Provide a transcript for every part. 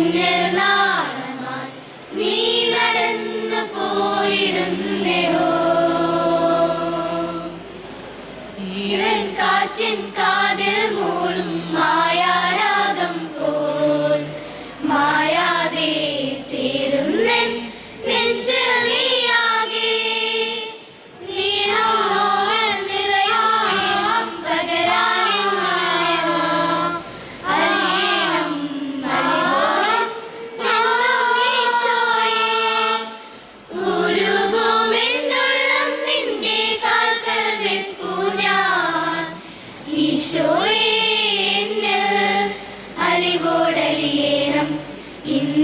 മുന്നിൽ നാളമായി നീ നടന്നു പോയിടുന്നെയോ ഈറൻ കാറ്റിൻ കാതിൽ മൂളും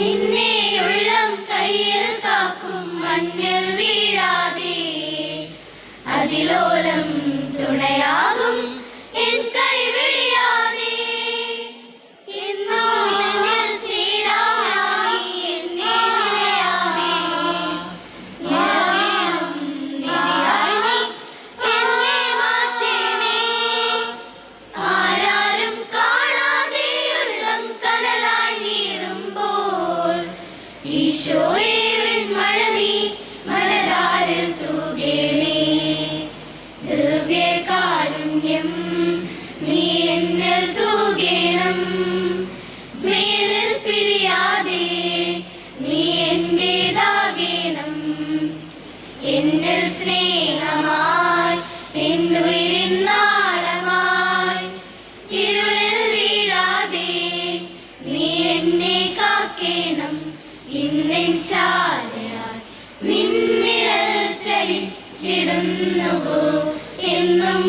നിന്നെയുള്ളം കയ്യിൽ കാക്കും അതിലോലം ഈശോയെ നീ മനതാരിൽ തൂകേണേ. ഇന്നെൻ ചാരയായി നിന്നിഴൽ ചലിച്ചിടുന്നുവോ? എന്നും